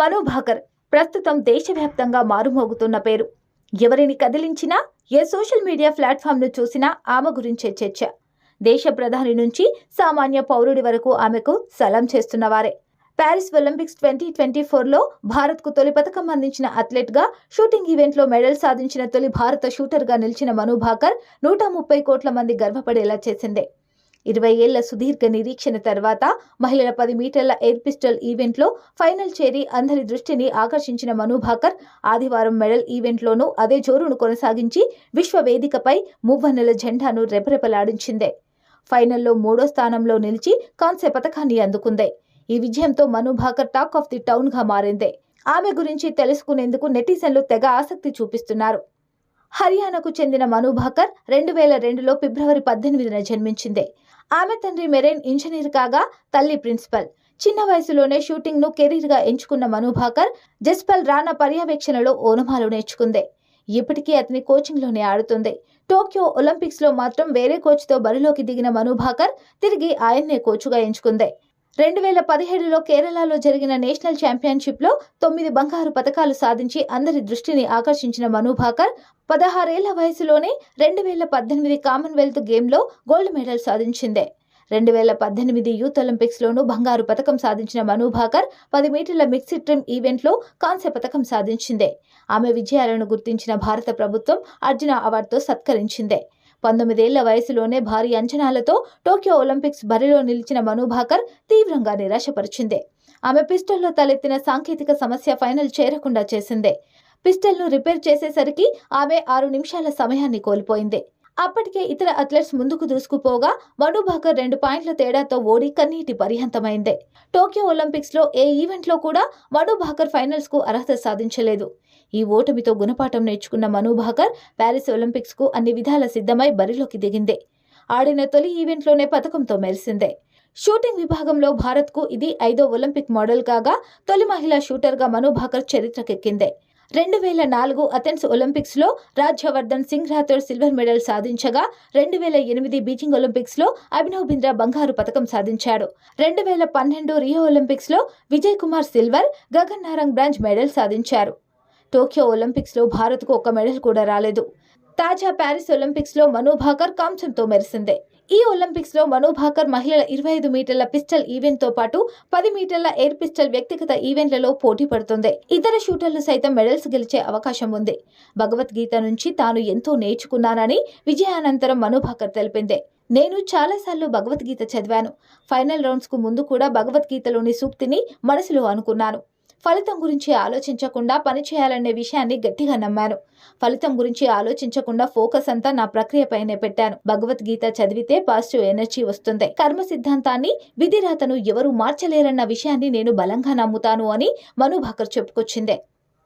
మనోభాకర్ ప్రస్తుతం దేశవ్యాప్తంగా మారుమోగుతున్న పేరు. ఎవరిని కదిలించినా ఏ సోషల్ మీడియా ప్లాట్ఫామ్ను చూసినా ఆమె గురించే చర్చ. దేశ ప్రధాని నుంచి సామాన్య పౌరుడి వరకు ఆమెకు సలాం చేస్తున్నవారే ప్యారిస్ ఒలింపిక్స్ ట్వంటీ ట్వంటీ ఫోర్లో భారత్కు తొలి పథకం అందించిన అథ్లెట్గా షూటింగ్ ఈవెంట్లో మెడల్ సాధించిన తొలి భారత షూటర్గా నిలిచిన మను భాకర్ నూట ముప్పై కోట్ల మంది గర్వపడేలా చేసిందే. ఇరవై ఏళ్ళ సుదీర్ఘ నిరీక్షణ తర్వాత మహిళల పది మీటర్ల ఎయిర్ పిస్టల్ ఈవెంట్లో ఫైనల్ చేరి అందరి దృష్టిని ఆకర్షించిన మనుభాకర్ ఆదివారం మెడల్ ఈవెంట్లోనూ అదే జోరును కొనసాగించి విశ్వ వేదికపై మువ్వన్నెల జెండాను రెపరెపలాడించిందే. ఫైనల్లో మూడో స్థానంలో నిలిచి కాంస్య పథకాన్ని అందుకుందే. ఈ విజయంతో మనుభాకర్ టాక్ ఆఫ్ ది టౌన్గా మారిందే. ఆమె గురించి తెలుసుకునేందుకు నెటిజన్లు తెగ ఆసక్తి చూపిస్తున్నారు. హర్యానాకు చెందిన మనుభాకర్ రెండు వేల రెండులో ఫిబ్రవరి పద్దెనిమిదిన జన్మించిందే. ఆమె తండ్రి మెరైన్ ఇంజనీర్ కాగా తల్లి ప్రిన్సిపల్. చిన్న వయసులోనే షూటింగ్ను కెరీర్గా ఎంచుకున్న మనుభాకర్ జస్పల్ రానా పర్యవేక్షణలో ఓనమాలు నేర్చుకుంది. ఇప్పటికీ అతని కోచింగ్లోనే ఆడుతుంది. టోక్యో ఒలింపిక్స్లో మాత్రం వేరే కోచ్తో బరిలోకి దిగిన మనుభాకర్ తిరిగి ఆయన్నే కోచ్గా ఎంచుకుందే. రెండు వేల పదిహేడులో కేరళలో జరిగిన నేషనల్ ఛాంపియన్షిప్లో తొమ్మిది బంగారు పథకాలు సాధించి అందరి దృష్టిని ఆకర్షించిన మనుభాకర్ పదహారేళ్ళ వయసులోనే రెండు వేల పద్దెనిమిది కామన్వెల్త్ గేమ్లో గోల్డ్ మెడల్ సాధించిందే. రెండు వేల పద్దెనిమిది యూత్ ఒలింపిక్స్లోనూ బంగారు పథకం సాధించిన మనుభాకర్ పది మీటర్ల మిక్స్డ్ ట్రిమ్ ఈవెంట్లో కాంస్య పథకం సాధించిందే. ఆమె విజయాలను గుర్తించిన భారత ప్రభుత్వం అర్జున అవార్డుతో సత్కరించిందే. పంతొమ్మిదేళ్ళ వయసులోనే భారీ అంచనాలతో టోక్యో ఒలింపిక్స్ బరిలో నిలిచిన మను భాకర్ తీవ్రంగా నిరాశపరిచిందే. ఆమె పిస్టల్లో తలెత్తిన సాంకేతిక సమస్య ఫైనల్ చేరకుండా చేసిందే. పిస్టల్ను రిపేర్ చేసేసరికి ఆమె ఆరు నిమిషాల సమయాన్ని కోల్పోయింది. అప్పటికే ఇతర అథ్లెట్స్ ముందుకు దూసుకుపోగా మను భాకర్ రెండు పాయింట్ల తేడాతో ఓడి కన్నీటి పర్యంతమైందే టోక్యో ఒలింపిక్స్లో ఏ ఈవెంట్లో కూడా మను భాకర్ అర్హత సాధించలేదు. ఈ ఓటమితో గుణపాఠం నేర్చుకున్న మను భాకర్ ప్యారిస్ ఒలింపిక్స్కు అన్ని విధాల సిద్ధమై బరిలోకి దిగిందే. ఆడిన తొలి ఈవెంట్లోనే పథకంతో మెరిసిందే. షూటింగ్ విభాగంలో భారత్కు ఇది ఐదో ఒలింపిక్ మోడల్ కాగా తొలి మహిళా షూటర్గా మను భాకర్ చరిత్రకెక్కిందే. రెండు వేల నాలుగు అథెన్స్ ఒలింపిక్స్లో రాజ్యవర్ధన్ సింగ్ రాథోడ్ సిల్వర్ మెడల్ సాధించగా రెండు వేల ఎనిమిది బీజింగ్ ఒలింపిక్స్లో అభినవ్ బింద్రా బంగారు పథకం సాధించాడు. రెండు వేల పన్నెండు రియో ఒలింపిక్స్లో Vijay Kumar silver Gagan Narang bronze medal సాధించారు. టోక్యో ఒలింపిక్స్లో భారత్కు ఒక మెడల్ కూడా రాలేదు. తాజా ప్యారిస్ ఒలింపిక్స్లో మనోభాకర్ కాంస్యంతో మెరిసిందే. ఈ ఒలింపిక్స్లో భాకర్ మహిళల ఇరవై ఐదు మీటర్ల పిస్టల్ ఈవెంట్తో పాటు పది మీటర్ల ఎయిర్ పిస్టల్ వ్యక్తిగత ఈవెంట్లలో పోటీ పడుతుంది. ఇతర షూటర్లు సైతం మెడల్స్ గెలిచే అవకాశం ఉంది. భగవద్గీత నుంచి తాను ఎంతో నేర్చుకున్నానని విజయానంతరం మనోభాకర్ తెలిపిందే. నేను చాలాసార్లు భగవద్గీత చదివాను. ఫైనల్ రౌండ్స్కు ముందు కూడా భగవద్గీతలోని సూక్తిని మనసులో అనుకున్నాను. ఫలితం గురించి ఆలోచించకుండా పనిచేయాలనే విషయాన్ని గట్టిగా నమ్మాను. ఫలితం గురించి ఆలోచించకుండా ఫోకస్ అంతా నా ప్రక్రియపైనే పెట్టాను. భగవద్గీత చదివితే పాజిటివ్ ఎనర్జీ వస్తుంది. కర్మ సిద్ధాంతాన్ని విధిరాతను ఎవరు మార్చలేరన్న విషయాన్ని నేను బలంగా నమ్ముతాను అని మను భాకర్ చెప్పుకొచ్చిందే.